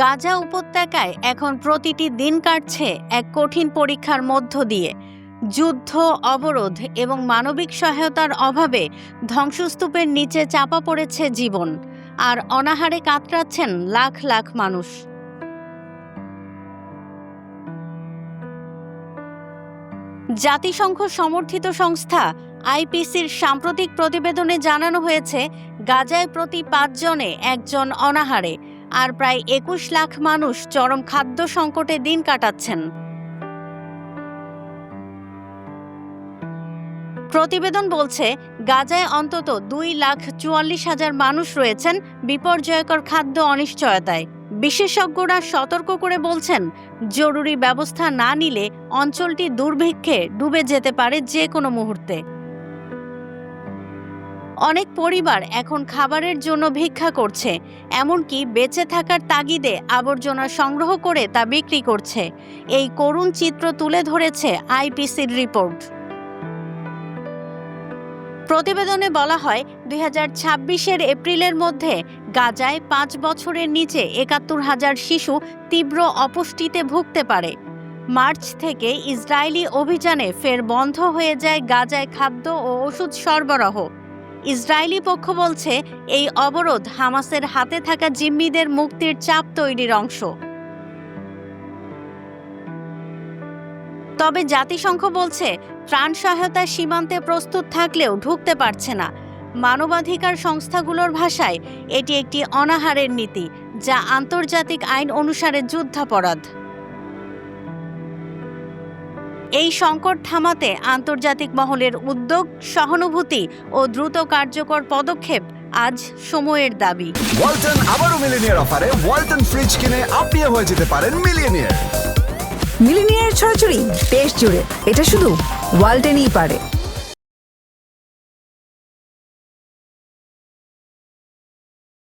গাজা উপত্যকায় এখন প্রতিটি দিন কাটছে এক কঠিন পরীক্ষার মধ্য দিয়ে। যুদ্ধ, অবরোধ এবং মানবিক সহায়তার অভাবে ধ্বংসস্তূপের নিচে চাপা পড়েছে জীবন, আর অনাহারে কাতরাচ্ছেন লাখ লাখ মানুষ। জাতিসংঘ সমর্থিত সংস্থা আইপিসির সাম্প্রতিক প্রতিবেদনে জানানো হয়েছে, গাজায় প্রতি পাঁচজনে একজন অনাহারে। আর প্রায় একুশ লাখ মানুষ চরম খাদ্য সংকটে দিন কাটাচ্ছেন। প্রতিবেদন বলছে, গাজায় অন্তত দুই লাখ চুয়াল্লিশ হাজার মানুষ রয়েছেন বিপর্যয়কর খাদ্য অনিশ্চয়তায়। বিশেষজ্ঞরা সতর্ক করে বলছেন, জরুরি ব্যবস্থা না নিলে অঞ্চলটি দুর্ভিক্ষে ডুবে যেতে পারে যে কোনো মুহূর্তে। অনেক পরিবার এখন খাবারের জন্য ভিক্ষা করছে, এমনকি বেঁচে থাকার তাগিদে আবর্জনা সংগ্রহ করে তা বিক্রি করছে। এই করুণ চিত্র তুলে ধরেছে আইপিসির রিপোর্ট। প্রতিবেদনে বলা হয়, দুই হাজার ছাব্বিশের এপ্রিলের মধ্যে গাজায় পাঁচ বছরের নিচে একাত্তর হাজার শিশু তীব্র অপুষ্টিতে ভুগতে পারে। মার্চ থেকে ইসরায়েলি অভিযানে ফের বন্ধ হয়ে যায় গাজায় খাদ্য ও ওষুধ সরবরাহ। ইসরায়েলি পক্ষ বলছে, এই অবরোধ হামাসের হাতে থাকা জিম্মিদের মুক্তির চাপ তৈরির অংশ। তবে জাতিসংঘ বলছে, ত্রাণ সহায়তা সীমান্তে প্রস্তুত থাকলেও ঢুকতে পারছে না। মানবাধিকার সংস্থাগুলোর ভাষায়, এটি একটি অনাহারের নীতি, যা আন্তর্জাতিক আইন অনুসারে যুদ্ধাপরাধ। এই সংকট থামাতে আন্তর্জাতিক মহলের উদ্যোগ সহানুভূতি ও দ্রুত কার্যকর পদক্ষেপ আজ সময়ের দাবি। ওয়ালটন আবারও মিলিনিয়ার অফারে ওয়ালটন ফ্রিজ কিনে আপনিও হয়ে যেতে পারেন মিলিনিয়ার। মিলিনিয়ার ছড়াছড়ি দেশ জুড়ে এটা শুধু ওয়ালটেনই পারে।